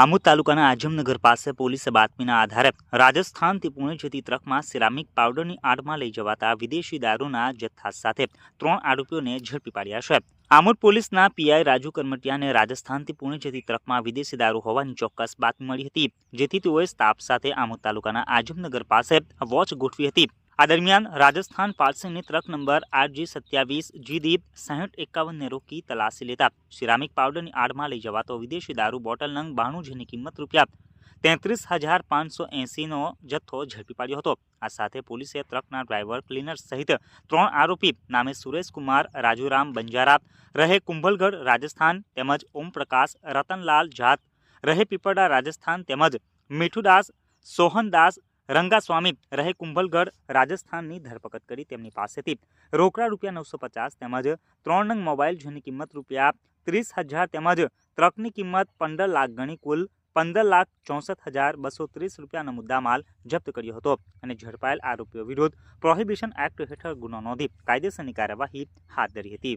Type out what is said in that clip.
આમોદ તાલુકાના આજમનગર પાસે પોલીસે બાતમીના આધારે રાજસ્થાનથી પુણે જતી ટ્રકમાં સિરામિક પાવડરની આડમાં લઈ જવાતા વિદેશી દારૂના જથ્થા સાથે ત્રણ આરોપીઓને ઝડપી પાડ્યા છે. આમોદ પોલીસના પીઆઈ રાજુ કરમટિયાને રાજસ્થાનથી પુણે જતી ટ્રકમાં વિદેશી દારૂ હોવાની ચોક્કસ બાતમી મળી હતી, જેથી તેઓએ સ્ટાફ સાથે આમોદ તાલુકાના આજમનગર પાસે વોચ ગોઠવી હતી. આ દરમિયાન રાજસ્થાન પાર્સલની ટ્રક નંબર આરજી સત્યાવીસ, જીદીપ સાહીઠ એકાવનને રોકી તલાશી લેતા. સિરામિક પાવડરની આડમાં લઈ જવાતો વિદેશી દારૂ બોટલ નંગ બાણું જેની કિંમત રૂપિયા તેત્રીસ હજાર પાંચસો એંસીનો જથ્થો ઝડપી પાડ્યો હતો. આ સાથે પોલીસે ટ્રકના ડ્રાઈવર, ક્લીનર સહિત ત્રણ આરોપી નામે સુરેશકુમાર, રાજુરામ બંજારા, રહે કુંભલગઢ, રાજસ્થાન તેમજ ઓમપ્રકાશ રતનલાલ જાત, રહે પીપળા રાજસ્થાન તેમજ મીઠુદાસ સોહનદાસ રંગાસ્વામી રહે કુંભલગઢ રાજસ્થાનની ધરપકડ કરી તેમની પાસેથી રોકડા રૂપિયા નવસો પચાસ તેમજ ત્રણ નંગ મોબાઈલ જેની કિંમત રૂપિયા ત્રીસ હજાર તેમજ ટ્રકની કિંમત પંદર લાખ ગણી કુલ પંદર લાખ ચોસઠ હજાર બસો ત્રીસ રૂપિયાનો મુદ્દામાલ જપ્ત કર્યો હતો અને ઝડપાયેલ આરોપીઓ વિરુદ્ધ પ્રોહિબિશન એક્ટ હેઠળ ગુનો નોંધી કાયદેસરની કાર્યવાહી હાથ ધરી હતી.